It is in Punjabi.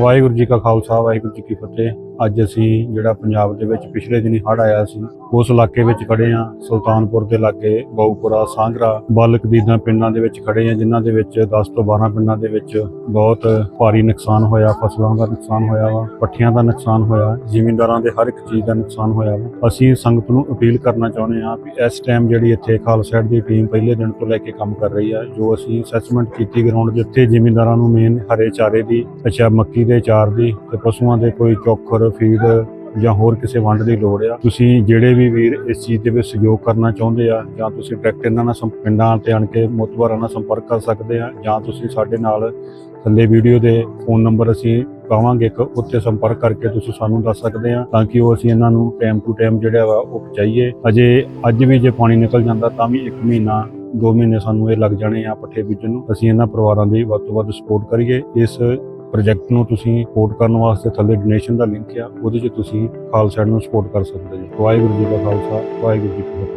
ਵਾਹਿਗੁਰੂ ਜੀ ਕਾ ਖਾਲਸਾ, ਵਾਹਿਗੁਰੂ ਜੀ ਕੀ ਫਤਿਹ। ਅੱਜ ਅਸੀਂ ਜਿਹੜਾ ਪੰਜਾਬ ਦੇ ਵਿੱਚ ਪਿਛਲੇ ਦਿਨੀ ਹੜ੍ਹ ਆਇਆ ਸੀ, ਉਸ ਇਲਾਕੇ ਵਿੱਚ ਖੜੇ ਆ ਸੁਲਤਾਨਪੁਰ ਦੇ ਲਾਗੇ ਬਾਉਪੁਰਾ ਸਾਂਗਰਾ, ਬਾਲਕ ਦੀਦਾਂ ਪਿੰਡਾਂ ਦੇ ਵਿੱਚ ਖੜੇ ਆ ਜਿਨ੍ਹਾਂ ਦੇ ਵਿੱਚ 10 ਤੋਂ 12 ਪਿੰਡਾਂ ਦੇ ਵਿੱਚ ਬਹੁਤ ਭਾਰੀ ਨੁਕਸਾਨ ਹੋਇਆ, ਫਸਲਾਂ ਦਾ ਨੁਕਸਾਨ ਹੋਇਆ ਵਾ, ਪੱਠਿਆਂ ਦਾ ਨੁਕਸਾਨ ਹੋਇਆ ਜ਼ਿਮੀਂਦਾਰਾਂ ਦੇ ਹਰ ਇੱਕ ਚੀਜ਼ ਦਾ ਨੁਕਸਾਨ ਹੋਇਆ ਵਾ। ਅਸੀਂ ਸੰਗਤ ਨੂੰ ਅਪੀਲ ਕਰਨਾ ਚਾਹੁੰਦੇ ਹਾਂ ਵੀ ਇਸ ਟਾਈਮ ਜਿਹੜੀ ਇੱਥੇ ਖਾਲਸਾ ਦੀ ਟੀਮ ਪਹਿਲੇ ਦਿਨ ਤੋਂ ਲੈ ਕੇ ਕੰਮ ਕਰ ਰਹੀ ਆ, ਜੋ ਅਸੀਂ ਅਸੈਸਮੈਂਟ ਕੀਤੀ ਗਰਾਊਂਡ ਦੇ ਉੱਤੇ ਜ਼ਿਮੀਂਦਾਰਾਂ ਨੂੰ ਮੇਨ ਹਰੇ ਚਾਰੇ ਦੀ, ਅੱਛਾ ਮੱਕੀ ਦੇ ਚਾਰ ਦੀ ਤੇ ਪਸ਼ੂਆਂ ਦੇ ਕੋਈ ਚੋਖਰ, ਫੀਡ ਜਾਂ ਹੋਰ ਕਿਸੇ ਵੰਡ ਦੀ ਲੋੜ ਆ। ਤੁਸੀਂ ਜਿਹੜੇ ਵੀ ਵੀਰ ਇਸ ਚੀਜ਼ ਦੇ ਵਿੱਚ ਸਹਿਯੋਗ ਕਰਨਾ ਚਾਹੁੰਦੇ ਆ, ਜਾਂ ਤੁਸੀਂ ਡਾਇਰੈਕਟ ਇਹਨਾਂ ਨਾਲ ਸੰਪ- ਪਿੰਡਾਂ ਤੇ ਆਣ ਕੇ ਮੁਤਬਰਾਂ ਨਾਲ ਸੰਪਰਕ ਕਰ ਸਕਦੇ ਆ, ਜਾਂ ਤੁਸੀਂ ਸਾਡੇ ਨਾਲ ਥੱਲੇ ਵੀਡੀਓ ਦੇ ਫੋਨ ਨੰਬਰ ਅਸੀਂ ਪਾਵਾਂਗੇ, ਇੱਕ ਉੱਤੇ ਸੰਪਰਕ ਕਰਕੇ ਤੁਸੀਂ ਸਾਨੂੰ ਦੱਸ ਸਕਦੇ ਆ, ਤਾਂ ਕਿ ਉਹ ਅਸੀਂ ਇਹਨਾਂ ਨੂੰ ਟਾਈਮ ਟੂ ਟਾਈਮ ਜਿਹੜਾ ਵਾ ਉਹ ਪਹੁੰਚਾਈਏ। ਅਜੇ ਅੱਜ ਵੀ ਜੇ ਪਾਣੀ ਨਿਕਲ ਜਾਂਦਾ ਤਾਂ ਵੀ 1 ਮਹੀਨਾ 2 ਮਹੀਨੇ ਸਾਨੂੰ ਇਹ ਲੱਗ ਜਾਣੇ ਆ ਪੱਠੇ ਬੀਜਣ ਨੂੰ। ਅਸੀਂ ਇਹਨਾਂ ਪਰਿਵਾਰਾਂ ਦੀ ਵੱਧ ਤੋਂ ਵੱਧ ਸਪੋਰਟ ਕਰੀਏ। ਇਸ ਪ੍ਰੋਜੈਕਟ ਨੂੰ ਤੁਸੀਂ ਸਪੋਰਟ ਕਰਨ ਵਾਸਤੇ ਥੱਲੇ ਡੋਨੇਸ਼ਨ ਦਾ ਲਿੰਕ ਆ, ਉਹਦੇ 'ਚ ਤੁਸੀਂ ਖਾਲਸਾ ਨੂੰ ਸਪੋਰਟ ਕਰ ਸਕਦੇ ਜੀ ਵਾਹਿਗੁਰੂ ਜੀ ਕਾ ਖਾਲਸਾ, ਵਾਹਿਗੁਰੂ ਜੀ ਕੀ ਫਤਿਹ।